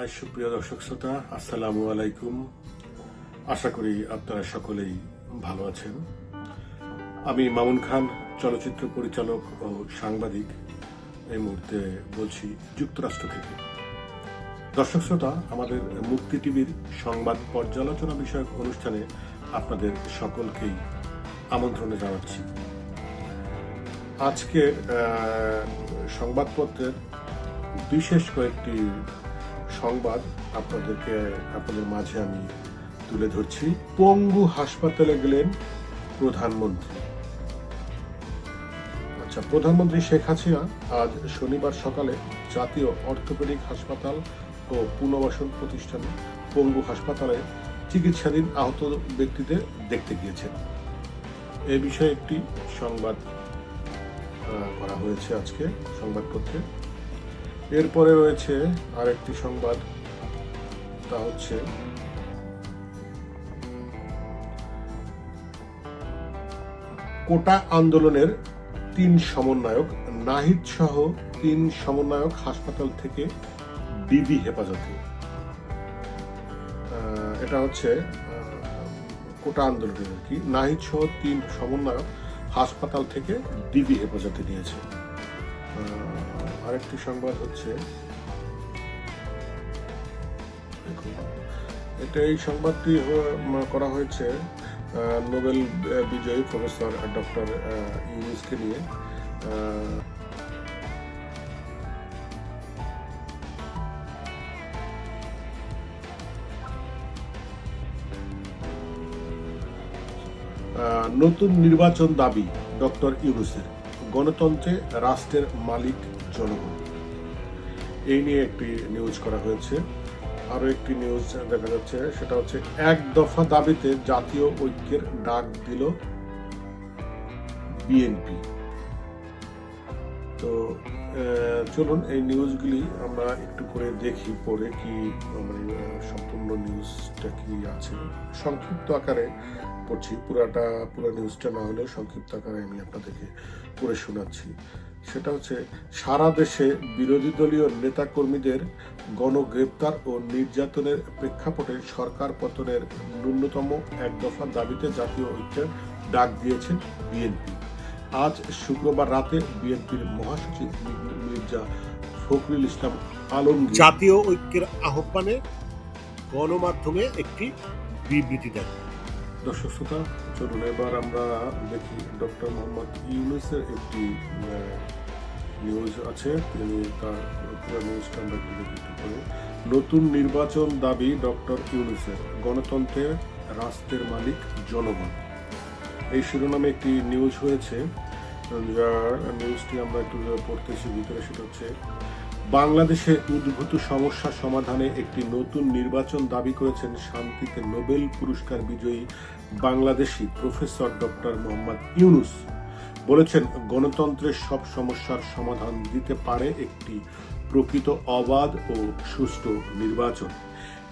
আজ সুপ্রিয় দর্শক শ্রোতা, আসসালামু আলাইকুম। আশা করি আপনারা সকলেই ভালো আছেন। আমি মামুন খান, চলচ্চিত্র পরিচালক ও সাংবাদিক। এই মুহূর্তে বলছি যুক্তরাষ্ট্র থেকে। দর্শক শ্রোতা, আমাদের মুক্তি টিভির সংবাদ পর্যালোচনা বিষয়ক অনুষ্ঠানে আপনাদের সকলকেই আমন্ত্রণে জানাচ্ছি। আজকে সংবাদপত্রের বিশেষ কয়েকটি সংবাদ আপনাদেরকে, আপনাদের মাঝে আমি তুলে ধরছি। পঙ্গু হাসপাতালে গেলেন প্রধানমন্ত্রী। আচ্ছা প্রধানমন্ত্রী শেখ হাসিনা আজ শনিবার সকালে জাতীয় অর্থোপেডিক হাসপাতাল ও পুনর্বাসন প্রতিষ্ঠান পঙ্গু হাসপাতালে চিকিৎসাধীন আহত ব্যক্তিদের দেখতে গিয়েছেন। এ বিষয়ে একটি সংবাদ করা হয়েছে আজকে সংবাদপত্রে। এরপরে রয়েছে আরেকটি সংবাদ, তা হচ্ছে কোটা আন্দোলনের তিন সমন্বয়ক নাহিদ সহ তিন সমন্বয়ক হাসপাতাল থেকে ডিবি হেফাজতে। এটা হচ্ছে কোটা আন্দোলনের আর কি। নাহিদ সহ তিন সমন্বয়ক হাসপাতাল থেকে ডিবি হেফাজতে নিয়েছে। আরেকটি সংবাদ হচ্ছে। এটা এই সংবাদটি করা হয়েছে নোবেল বিজয়ী প্রফেসর ডক্টর ইউনুসকে নিয়ে। নতুন নির্বাচন দাবি ডক্টর ইউনুসের। গণতন্ত্রে রাষ্ট্রের মালিক জনগণ। এই নিয়ে একটি নিউজ করা হয়েছে। আরও একটি নিউজ দেখা যাচ্ছে, সেটা হচ্ছে এক দফা দাবিতে জাতীয় ঐক্যের ডাক দিল বিএনপি। তো চলুন এই নিউজগুলি আমরা একটু করে দেখি পরে কি মানে সম্পূর্ণ নিউজটা কি আছে। সংক্ষিপ্ত আকারে পড়ছি, পুরাটা, পুরো নিউজটা না হলেও সংক্ষিপ্ত আকারে আমি আপনাদেরকে পড়ে শোনাচ্ছি। সেটা হচ্ছে সারা দেশে বিরোধী দলীয় নেতাকর্মীদের গণগ্রেপ্তার ও নির্যাতনের প্রেক্ষাপটে সরকার পতনের ন্যূনতম এক দফা দাবিতে জাতীয় ঐক্যের ডাক দিয়েছেন বিএনপি। আজ শুক্রবার রাতে বিএনপির মহাসচিব মির্জা ফখরুল ইসলাম আলম জাতীয় ঐক্যের আহ্বানে গণমাধ্যমে একটি বিবৃতি দেন। দর্শক শ্রোতা, চলুন এবার আমরা দেখি ডক্টর মোহাম্মদ ইউনুসের একটি নিউজ আছে। তিনি তার নিউজটা আমরা একটু দেখি একটু করে নতুন নির্বাচন দাবি ডক্টর ইউনুসের। গণতন্ত্রের রাষ্ট্রের মালিক জনগণ। এই শিরোনামে একটি নিউজ হয়েছে। যার নিউজটি আমরা একটু পড়তেছি, ভিতরে সেটা হচ্ছে বাংলাদেশে উদ্ভূত সমস্যা সমাধানে একটি নতুন নির্বাচন দাবি করেছেন শান্তিতে নোবেল পুরস্কার বিজয়ী বাংলাদেশি প্রফেসর ডক্টর মোহাম্মদ ইউনুস। বলেছেন, গণতন্ত্রের সব সমস্যার সমাধান দিতে পারে একটি প্রকৃত অবাধ ও সুষ্ঠু নির্বাচন।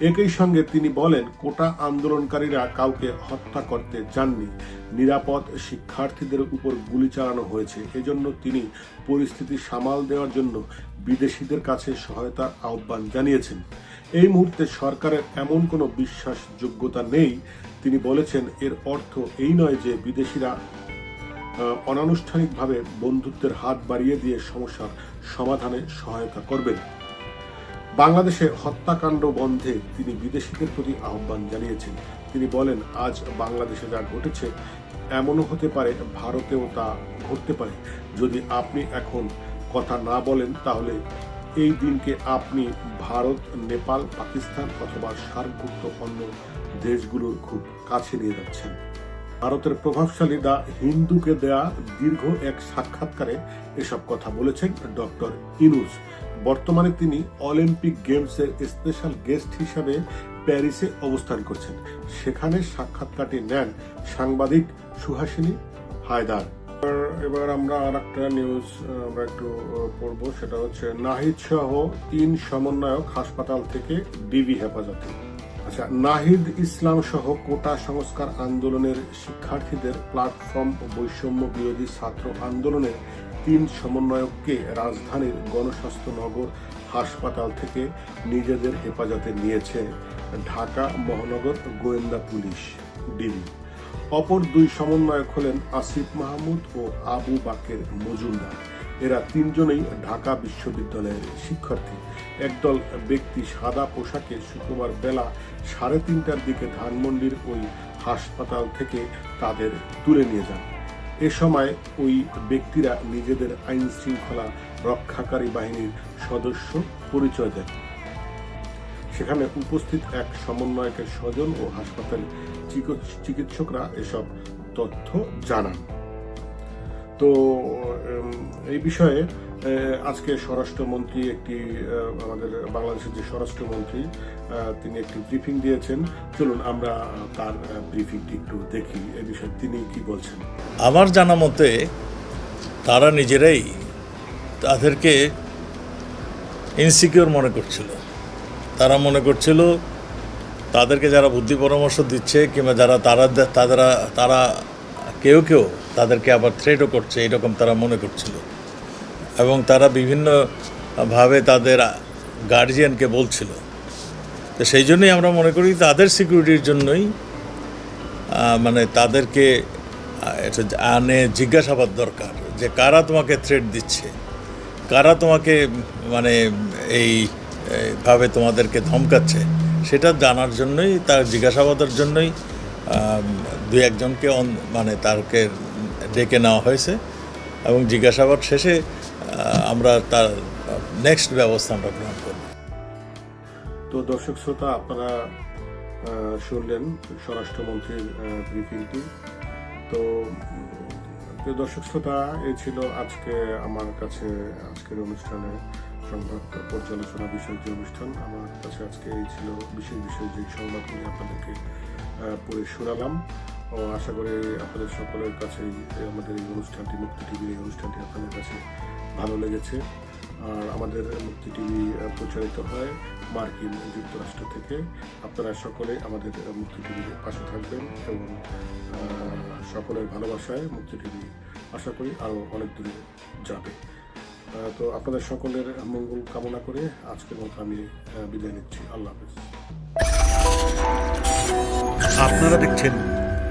একই সঙ্গে তিনি বলেন, কোটা আন্দোলনকারীরা কাউকে হত্যা করতে চাননি। নিরাপদ শিক্ষার্থীদের উপর গুলি চালানো হয়েছে। এজন্য তিনি পরিস্থিতি সামাল দেওয়ার জন্য বিদেশিদের কাছে সহায়তার আহ্বান জানিয়েছেন। এই মুহূর্তে সরকারের এমন কোনো বিশ্বাসযোগ্যতা নেই। তিনি বলেছেন, এর অর্থ এই নয় যে বিদেশিরা অনানুষ্ঠানিকভাবে বন্ধুত্বের হাত বাড়িয়ে দিয়ে সমস্যার সমাধানে সহায়তা করবেন। বাংলাদেশে হত্যাকাণ্ড বন্ধে তিনি বিদেশিদের প্রতি আহ্বান জানিয়েছেন। তিনি বলেন, আজ বাংলাদেশে যা ঘটেছে, এমনও হতে পারে, ভারতেও তা ঘটতে পারে। যদি আপনি এখন কথা না বলেন, তাহলে এই দিনকে আপনি ভারত, নেপাল, পাকিস্তান অথবা সার্কভুক্ত অন্য দেশগুলোর খুব কাছে নিয়ে যাচ্ছেন। ভারতের প্রভাবশালী দা হিন্দুকে দেয়া দীর্ঘ এক সাক্ষাৎকারে এসব কথা বলেছেন ডক্টর ইনুস। বর্তমানে তিনি অলিম্পিক গেমসের স্পেশাল গেস্ট হিসাবে প্যারিসে অবস্থান করছেন। সেখানে সাক্ষাৎকারটি নেন সাংবাদিক সুহাসিনী হায়দার। এবার- আমরা আর একটা নিউজ আমরা একটু পড়ব, সেটা হচ্ছে নাহিদ সহ তিন সমন্বয়ক হাসপাতাল থেকে ডিবি হেফাজতে। আচ্ছা নাহিদ ইসলাম সহ কোটা সংস্কার আন্দোলনের শিক্ষার্থীদের প্ল্যাটফর্ম বৈষম্য বিরোধী ছাত্র আন্দোলনের তিন সমন্বয়ককে রাজধানীর গণস্বাস্থ্য নগর হাসপাতাল থেকে নিজেদের হেফাজতে নিয়েছে ঢাকা মহানগর গোয়েন্দা পুলিশ ডিবি। অপর দুই সমন্বয়ক হলেন আসিফ মাহমুদ ও আবু বাকের মজুমদার। এরা তিনজনেই ঢাকা বিশ্ববিদ্যালয়ের শিক্ষার্থী। একদল ব্যক্তি সাদা পোশাকে শুক্রবার বেলা সাড়ে তিনটার দিকে ধানমন্ডির ওই হাসপাতাল থেকে তাদের তুলে নিয়ে যান। এ সময় ওই ব্যক্তিরা নিজেদের আইন শৃঙ্খলা রক্ষাকারী বাহিনীর সদস্য পরিচয় দেন। সেখানে উপস্থিত এক সমন্বয়কের স্বজন ও হাসপাতাল চিকিৎস- চিকিৎসকরা এসব তথ্য জানান। তো এই বিষয়ে আজকে স্বরাষ্ট্রমন্ত্রী একটি আমাদের বাংলাদেশের যে স্বরাষ্ট্রমন্ত্রী তিনি একটি ব্রিফিং দিয়েছেন। চলুন আমরা তার ব্রিফিংটি একটু দেখি, এ বিষয়ে তিনি কি বলছেন। আমার জানা মতে, তারা নিজেরাই তাদেরকে ইনসিকিউর মনে করছিল। তারা মনে করছিল, তাদেরকে যারা বুদ্ধি পরামর্শ দিচ্ছে, কিংবা যারা তারা তারা তারা কেউ কেউ তাদেরকে আবার থ্রেটও করছে, এরকম তারা মনে করছিল। এবং তারা বিভিন্নভাবে তাদের গার্জিয়ানকে বলছিল। তো সেই জন্যই আমরা মনে করি তাদের সিকিউরিটির জন্যই মানে তাদেরকে আনে জিজ্ঞাসাবাদ দরকার, যে কারা তোমাকে থ্রেট দিচ্ছে? কারা তোমাকে মানে এই ভাবে তোমাদেরকে ধমকাচ্ছে? সেটা জানার জন্যই, তার জিজ্ঞাসাবাদের জন্যই দুই একজনকে মানে তারকে ডেকে নেওয়া হয়েছে এবং জিজ্ঞাসাবাদ শেষে আমরা তার নেক্সট ব্যবস্থা আমরা গ্রহণ করব। তো দর্শক শ্রোতা, আপনারা শুনলেন স্বরাষ্ট্রমন্ত্রীর ব্রিফিংটি। তো দর্শক শ্রোতা এই ছিল আজকে আমার কাছে আজকের অনুষ্ঠানে সংবাদ পর্যালোচনা বিষয়ক যে অনুষ্ঠান। আমার কাছে আজকে এই ছিল বিশেষ বিশেষ যে সংবাদগুলি আপনাদেরকে পড়ে শোনালাম। ও আশা করি আপনাদের সকলের কাছেই আমাদের এই অনুষ্ঠানটি, মুক্তি টিভির এই অনুষ্ঠানটি আপনাদের কাছে ভালো লেগেছে। আর আমাদের মুক্তি টিভি প্রচারিত হয় মার্কিন যুক্তরাষ্ট্র থেকে। আপনারা সকলে আমাদের মুক্তি টিভির পাশে থাকবেন এবং সকলের ভালোবাসায় মুক্তি টিভি আশা করি আরও অনেক দূরে যাবে। তো আপনাদের সকলের মঙ্গল কামনা করে আজকের মতো আমি বিদায় নিচ্ছি। আল্লাহ হাফেজ। আপনারা দেখছেন